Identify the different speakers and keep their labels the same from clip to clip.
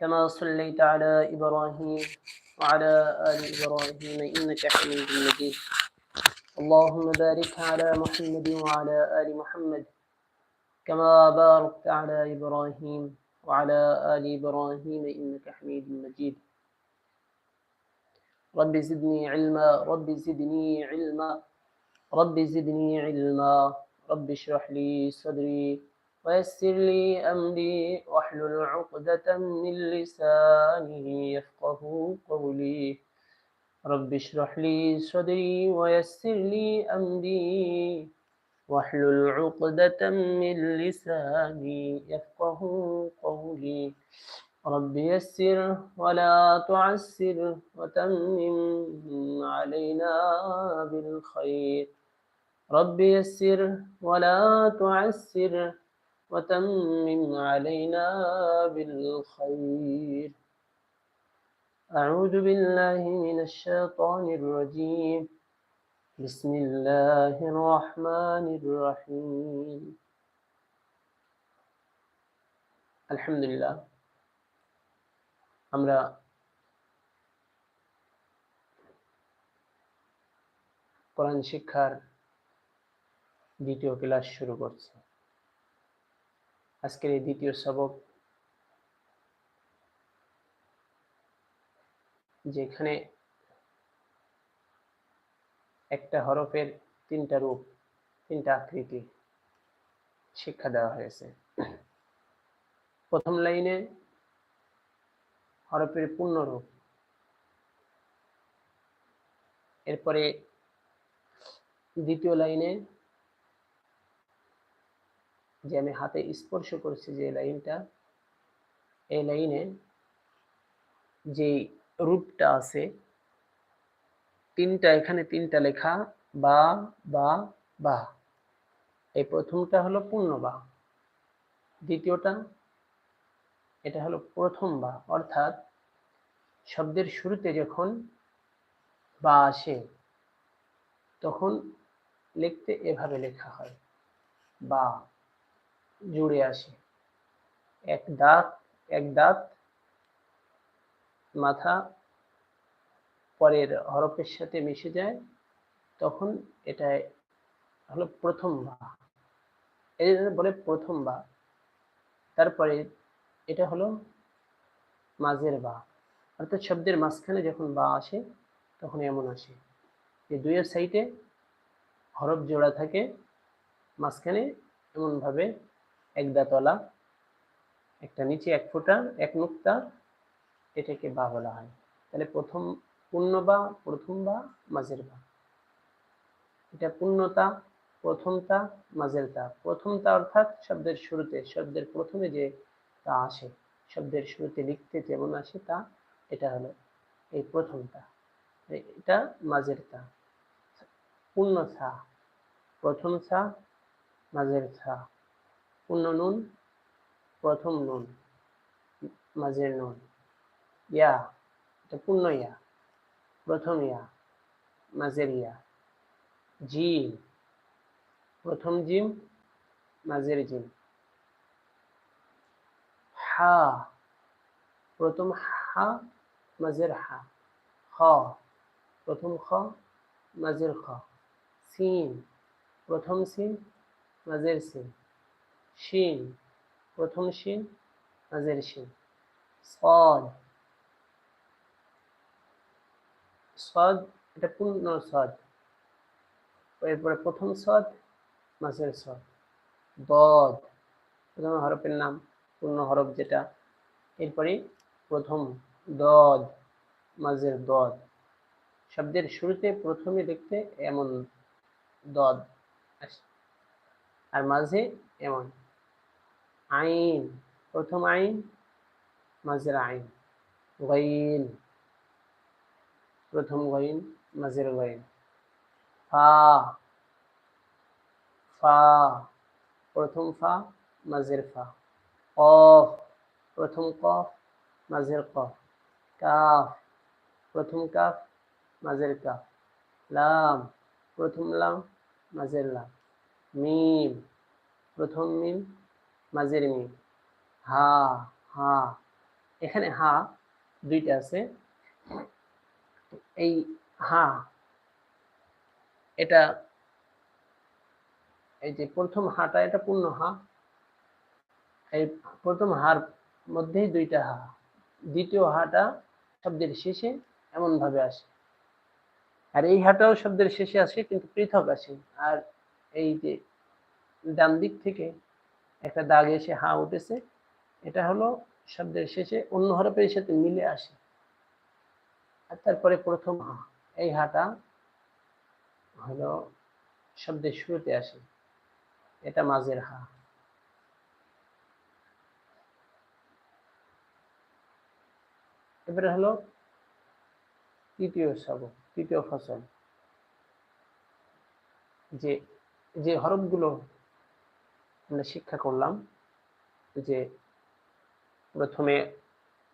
Speaker 1: كما صليت على إبراهيم وعلى آل إبراهيم إنك حميد مجيد. اللهم بارك على محمد وعلى آل محمد كما باركت على إبراهيم وعلى آل إبراهيم إنك حميد مجيد. رب زدني علما رب زدني علما رب زدني علما رب اشرح لي صدري ويسر لي أمري واحلل عقدة من لساني يفقه قولي. رب اشرح لي صدري ويسر لي أمري واحلل عقدة من لساني يفقه قولي. رب يسر ولا تعسر وتمم علينا بالخير. رب يسر ولا تعسر وتمم علينا بالخير أعوذ بالله من الشيطان الرجيم بسم الله الرحمن الرحيم الحمد لله আমরা কোরআন শিক্ষার দ্বিতীয় ক্লাস শুরু করছি আজকের এই দ্বিতীয় সবক, যেখানে একটা হরফের তিনটা রূপ, তিনটা আকৃতি শিক্ষা দেওয়া হয়েছে। প্রথম লাইনে হরফের পূর্ণরূপ এরপরে দ্বিতীয় লাইনে যে আমি হাতে স্পর্শ করছি যে লাইনটা, এই লাইনে যে রূপটা আছে, তিনটা, এখানে তিনটা লেখা, বা বা বা। এই প্রথমটা হলো পূর্ণ বা। দ্বিতীয়টা, এটা হলো প্রথম বা। অর্থাৎ শব্দের শুরুতে যখন বা আসে, তখন লিখতে এভাবে লেখা হয়, বা। জুড়ে আসে। এক দাঁত এক দাঁত, মাথা পরের হরফের সাথে মিশে যায়, তখন এটা হলো প্রথম বা। এই বলে প্রথম বা। তারপরে এটা হলো মাঝের বা। অর্থাৎ শব্দের মাঝখানে যখন বা আসে, তখন এমন আসে যে দুইয়ের সাইডে হরফ জোড়া থাকে, মাঝখানে এমনভাবে এক দাঁতলা একটা নিচে এক ফোঁটা, এক নুক্তা এটাকে বা বলা হয়। তাহলে প্রথম পূর্ণ বা প্রথম বা মাঝের বা। এটা পূর্ণতা, প্রথমতা, মাঝের তা। প্রথমতা অর্থাৎ শব্দের শুরুতে, শব্দের প্রথমে যে তা আসে, শব্দের শুরুতে লিখতে যেমন আসে তা, এটা হলো এই প্রথমটা এটা মাঝের তা। পূর্ণ ছা প্রথম ছা মাঝের ছা পূর্ণ নুন, প্রথম নুন, মাঝের নুন। ইয়া, এটা পূর্ণ ইয়া, প্রথম ইয়া, মাঝের ইয়া। জিম, প্রথম জিম, মাঝের জিম। হা, প্রথম হা, মাঝের হা। খ, প্রথম খ, মাঝের খ। সিন প্রথম সিন মাঝের সিন শিন, প্রথম শিন মাঝের শিন। সদ। সদ, এটা পূর্ণ সদ? এরপরে প্রথম সদ, মাঝের সদ। বদ প্রথম হরফের নাম, পূর্ণ হরফ যেটা। এরপরে প্রথম দদ, মাঝের দদ। শব্দের শুরুতে প্রথমে দেখতে এমন দদ আসে আর মাঝে এমন। আইন, প্রথম আইন, মাঝের আইন, গইন। প্রথম গইন, মাঝের গইন। ফা ফা, প্রথম ফা, মাঝের ফা। কফ প্রথম কফ মাঝের কফ কাফ, প্রথম কাফ, মাঝের কাফ। লাম, প্রথম লাম, মাঝের লাম। মিম, প্রথম মিম মাঝের মিম হা হা। এখানে হা দুইটা আছে। এই হা, এটা এই যে প্রথম হাটা, এটা পূর্ণ হা। এই প্রথম হার মধ্যেই দুইটা হা। দ্বিতীয় হাটা শব্দের শেষে এমন ভাবে আসে। আর এই হাটাও শব্দের শেষে আসে, কিন্তু পৃথক আসে। আর এই যে ডান দিক থেকে একটা দাগ এসে হা উঠেছে। এটা হলো শব্দের শেষে অন্য হরফের সাথে মিলে আসে। আর তারপরে প্রথম হা এই হাটা হলো শব্দের শুরুতে আসে। এটা মাঝের হা। এবারে হলো তৃতীয় সবক তৃতীয় ফসল। যে যে হরফগুলো আমরা শিক্ষা করলাম যে প্রথমে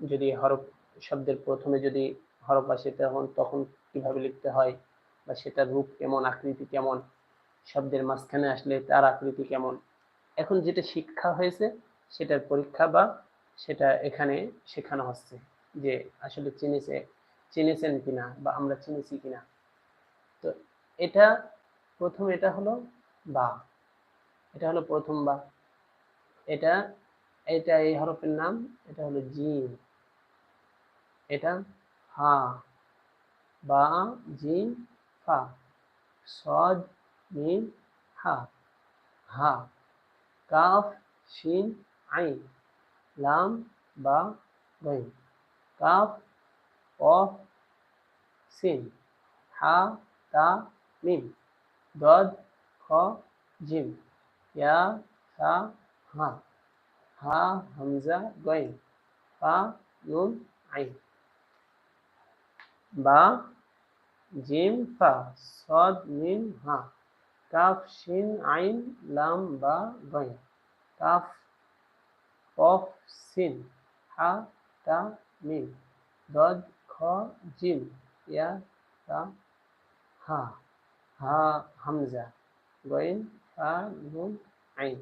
Speaker 1: যদি হরফ শব্দের প্রথমে যদি হরফ আসে তখন তখন কীভাবে লিখতে হয় বা সেটার রূপ কেমন, আকৃতি কেমন, শব্দের মাঝখানে আসলে তার আকৃতি কেমন? এখন যেটা শিক্ষা হয়েছে সেটার পরীক্ষা বা সেটা এখানে শেখানো হচ্ছে যে আসলে চিনেছে, চিনেছেন কিনা বা আমরা চিনেছি কিনা। তো এটা, প্রথম এটা হলো বা। এটা হলো প্রথম বা। এটা এটা এই হরফের নাম, এটা হলো জিম এটা হা, বা জিম ফা। সদ মিম হা। হা। কাফ, শিন, আইন। লাম, বা, গইন। Calf of scene. হা, তা, মিম। দদ, খ, জিম। ইয়া সা হা হা হামজা গইন ফা নুন আইন বা জিম ফা সদ মিম হা কাফ শিন আইন লাম বা গইন কাফ কফ সিন হা তা মিম দদ খ জিম ইয়া তা হা হা হামজা গইন ফা নুন আইন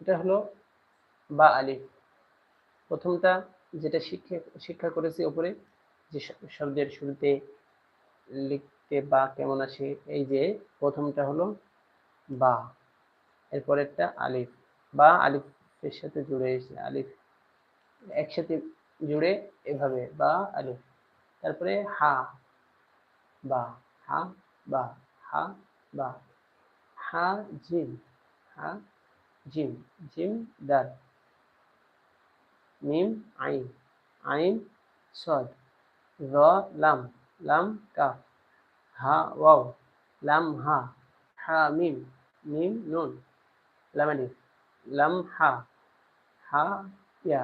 Speaker 1: এটা হলো বা আলিফ প্রথমটা যেটা শিক্ষা শিক্ষা করেছি ওপরে, যে শব্দের শুরুতে লিখতে বা কেমন আসে, এই যে প্রথমটা হলো বা, এরপরেরটা আলিফ। বা আলিফের সাথে জুড়ে এসে, আলিফ একসাথে জুড়ে এভাবে বা আলিফ তারপরে হা, বা হা বা হা বা। হা, জিম হা, জিম জিম দাল মিম, আইন আইন, সদ, র, লাম লাম কাফ হা, ওয়াও, লাম, হা হা, মিম মিম, নুন লাম আলিফ লাম, হা হা, ইয়া।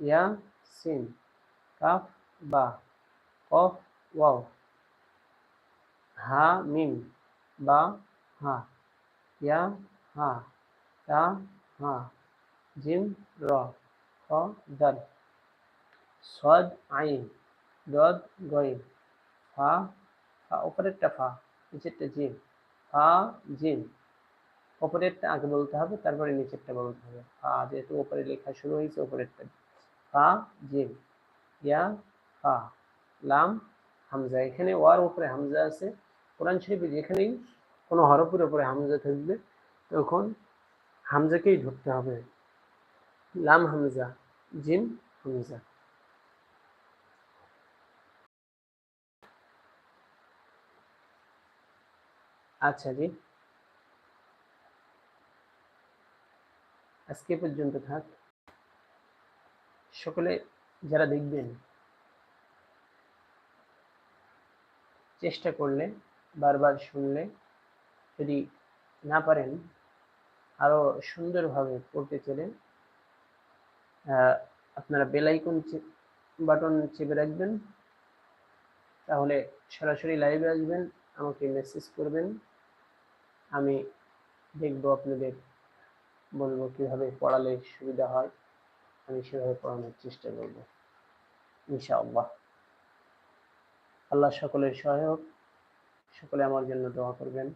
Speaker 1: ইয়া সিন কাফ বা কফ ওয়াও হা মিম বা হা ইয়া হা তা হা জিম র খ দাল সদ আইন দদ গইন ফা ফা উপরেরটা ফা নিচেরটা জিম ফা জিম উপরেরটা আগে বলতে হবে, তারপরে নিচেরটা বলতে হবে। ফা যেহেতু উপরে লেখা শুরু হয়েছে উপরেরটা ফা ইয়া ফা লাম, হামজা। এখানে ওয়ার উপরে হামজা আছে। কোরআন শরীফে যেখানেই কোনো হরফের উপরে হামজা থাকবে, তখন হামজাকেই ধরতে হবে। লাম, হামজা, জিম, হামজা। আচ্ছা জি। আজকে পর্যন্ত থাক। সকলে যারা দেখবেন, চেষ্টা করলে, বারবার শুনলে যদি না পারেন, আরও সুন্দরভাবে পড়তে চলেন। আপনারা বেলাইকন বাটন চেপে রাখবেন, তাহলে সরাসরি লাইভে আসবেন, আমাকে মেসেজ করবেন, আমি দেখব আপনাদের বলব কীভাবে পড়ালে সুবিধা হয়। আমি সেভাবে পড়ানোর চেষ্টা করব, ইনশাআল্লাহ। আল্লাহ সকলের সহায়ক, সকলে আমার জন্য দোয়া করবেন।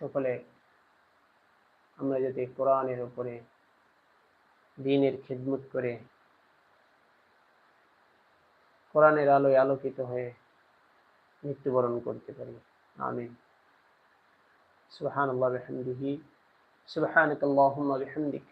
Speaker 1: সকলে, আমরা যদি কোরআনের উপরে দিনের খেদমত করে কোরআনের আলোয় আলোকিত হয়ে মৃত্যুবরণ করতে পারি। আমি সুহান আল্লাহ রহমদিহি সুহান সুবহানাকাল্লাহুম্মা রহমদিক